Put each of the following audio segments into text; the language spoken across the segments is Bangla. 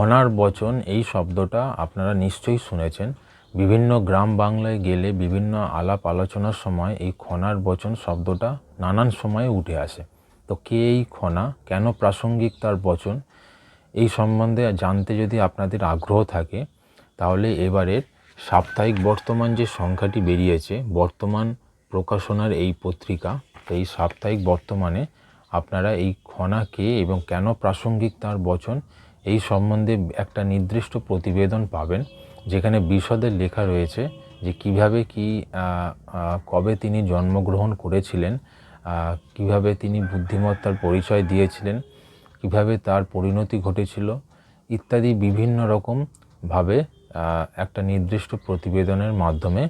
খনার বচন, এই শব্দটা আপনারা নিশ্চয়ই শুনেছেন। বিভিন্ন গ্রাম বাংলায় গেলে বিভিন্ন আলাপ আলোচনার সময় এই খনার বচন শব্দটা নানান সময়ে উঠে আসে। তো কে এই খনা? কেন প্রাসঙ্গিক তার বচন? এই সম্বন্ধে জানতে যদি আপনাদের আগ্রহ থাকে, তাহলে এবারের সাপ্তাহিক বর্তমান যে সংখ্যাটি বেরিয়েছে, বর্তমান প্রকাশনার এই পত্রিকা, এই সাপ্তাহিক বর্তমানে আপনারা এই খনা কে এবং কেন প্রাসঙ্গিক তার বচন এই সম্বন্ধে একটা নির্দিষ্ট প্রতিবেদন পাবেন, যেখানে বিশদে লেখা রয়েছে যে কীভাবে কি কবে তিনি জন্মগ্রহণ করেছিলেন কীভাবে তিনি বুদ্ধিমত্তার পরিচয় দিয়েছিলেন, কীভাবে তার পরিণতি ঘটেছিল, ইত্যাদি বিভিন্ন রকমভাবে একটা নির্দিষ্ট প্রতিবেদনের মাধ্যমে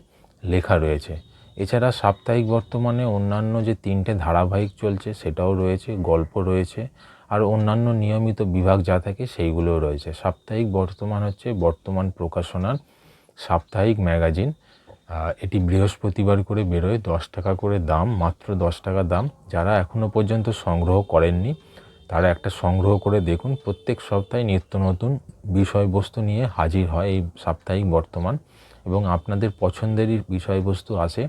লেখা রয়েছে। এছাড়া সাপ্তাহিক বর্তমানে অন্যান্য যে তিনটে ধারাবাহিক চলছে, সেটাও রয়েছে, গল্প রয়েছে আর অন্যান্য নিয়মিত বিভাগ যা থাকে সেইগুলোও রয়েছে। সাপ্তাহিক বর্তমান হচ্ছে বর্তমান প্রকাশনার সাপ্তাহিক ম্যাগাজিন। এটি বৃহস্পতিবার করে বেরোয়, দশ টাকা করে দাম, মাত্র দশ টাকা দাম। যারা এখনও পর্যন্ত সংগ্রহ করেননি, তারা একটা সংগ্রহ করে দেখুন। প্রত্যেক সপ্তাহে নিত্য নতুন বিষয়বস্তু নিয়ে হাজির হয় এই সাপ্তাহিক বর্তমান এবং আপনাদের পছন্দেরই বিষয়বস্তু আছে।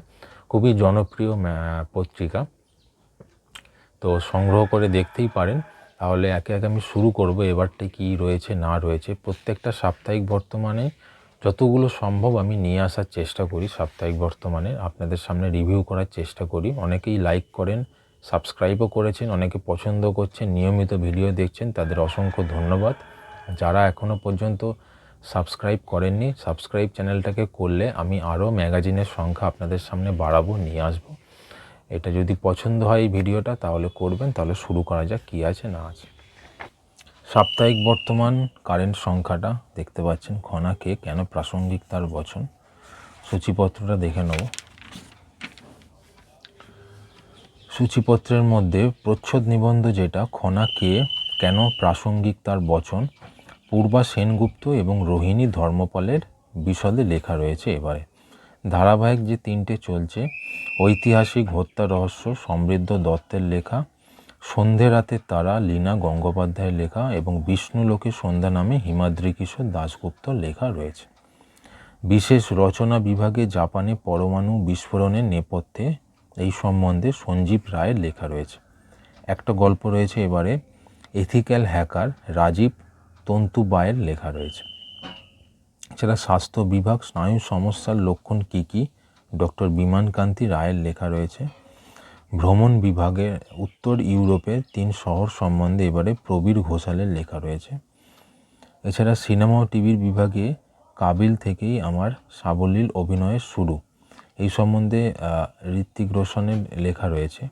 খুবই জনপ্রিয় পত্রিকা। তো সংগ্রহ করে দেখতেই পারেন। তাহলে একে একে আমি শুরু করব, এবারটা কি রয়েছে, না রয়েছে। প্রত্যেকটা সাপ্তাহিক বর্তমানে যতগুলো সম্ভব আমি নিয়ে আসার চেষ্টা করি, সাপ্তাহিক বর্তমানে। আপনাদের সামনে রিভিউ করার চেষ্টা করি। অনেকেই লাইক করেন সাবস্ক্রাইবও করেছেন, অনেকে পছন্দ করছেন, নিয়মিত ভিডিও দেখছেন, তাদের অসংখ্য ধন্যবাদ। যারা এখনও পর্যন্ত সাবস্ক্রাইব করেননি সাবস্ক্রাইব চ্যানেলটাকে করলে আমি আরও ম্যাগাজিনের সংখ্যা আপনাদের সামনে বাড়াবো, নিয়ে আসব। এটা যদি পছন্দ হয় এই ভিডিওটা, তাহলে করবেন, তাহলে শুরু করা যাক কী আছে, না আছে। সাপ্তাহিক বর্তমান কারেন্ট সংখ্যাটা দেখতে পাচ্ছেন খনাকে কেন প্রাসঙ্গিক তার বচন? সূচিপত্রটা দেখে নেব। সূচিপত্রের মধ্যে প্রচ্ছদ নিবন্ধ যেটা খনা কে, কেন প্রাসঙ্গিক তার বচন? পূর্বা সেনগুপ্ত এবং রোহিণী ধর্মপালের বিশদে লেখা রয়েছে এবারে। ধারাবাহিক যে তিনটে চলছে ঐতিহাসিক হত্যা রহস্য সমৃদ্ধ দত্তের লেখা, সন্ধে রাতে তারা লীনা গঙ্গোপাধ্যায়ের লেখা এবং বিষ্ণুলোকে সন্ধ্যা নামে হিমাদ্রি কিশোর দাশগুপ্তর লেখা রয়েছে। বিশেষ রচনা বিভাগে জাপানে পরমাণু বিস্ফোরণের নেপথ্যে এই সম্বন্ধে সঞ্জীব রায়ের লেখা রয়েছে। একটা গল্প রয়েছে এবারে, এথিক্যাল হ্যাকার রাজীব তন্তুবায়ের লেখা রয়েছে। এছাড়া স্বাস্থ্য বিভাগ স্নায়ু সমস্যার লক্ষণ কী কী? ডক্টর বিমানকান্তি রায়ের লেখা রয়েছে, ভ্রমণ বিভাগের উত্তর ইউরোপের তিন শহর সম্বন্ধে এবারে প্রবীর ঘোষালের লেখা রয়েছে। এছাড়া সিনেমা ও টিভির বিভাগে কাবিল থেকেই আমার সাবলীল অভিনয়ের শুরু। এই সম্বন্ধে ঋত্বিক রোশনের লেখা রয়েছে,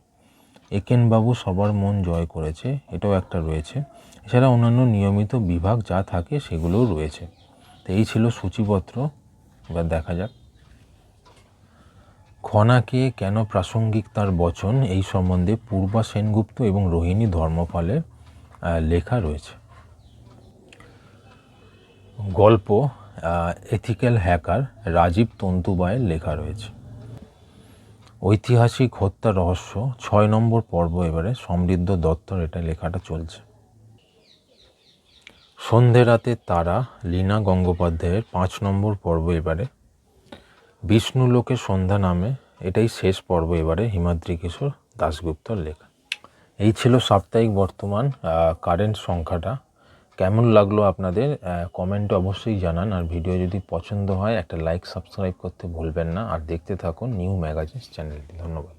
একেনবাবু সবার মন জয় করেছে, এটাও একটা রয়েছে। এছাড়া অন্যান্য নিয়মিত বিভাগ যা থাকে সেগুলোও রয়েছে। তো এই ছিল সূচিপত্র, এবার দেখা যাক। খনাকে কেন প্রাসঙ্গিক তার বচন এই সম্বন্ধে পূর্বা সেনগুপ্ত এবং রোহিণী ধর্মপালের লেখা রয়েছে। গল্প এথিক্যাল হ্যাকার রাজীব তন্তুবায়ের লেখা রয়েছে। ঐতিহাসিক হত্যা রহস্য, ছয় নম্বর পর্ব এবারে সমৃদ্ধ দত্তর এটা লেখাটা চলছে। সন্ধে রাতে তারা, লীনা গঙ্গোপাধ্যায়ের পাঁচ নম্বর পর্ব এবারে বিষ্ণু লোকে সন্ধ্যা নামে, এটাই শেষ পর্ব এবারে, হিমাদ্রি কিশোর দাশগুপ্তর লেখা। এই ছিল সাপ্তাহিক বর্তমান কারেন্ট সংখ্যাটা। কেমন লাগল আপনাদের কমেন্ট অবশ্যই জানান। আর ভিডিও যদি পছন্দ হয়, একটা লাইক সাবস্ক্রাইব করতে ভুলবেন না। আর দেখতে থাকুন নিউ ম্যাগাজিন চ্যানেলটি ধন্যবাদ।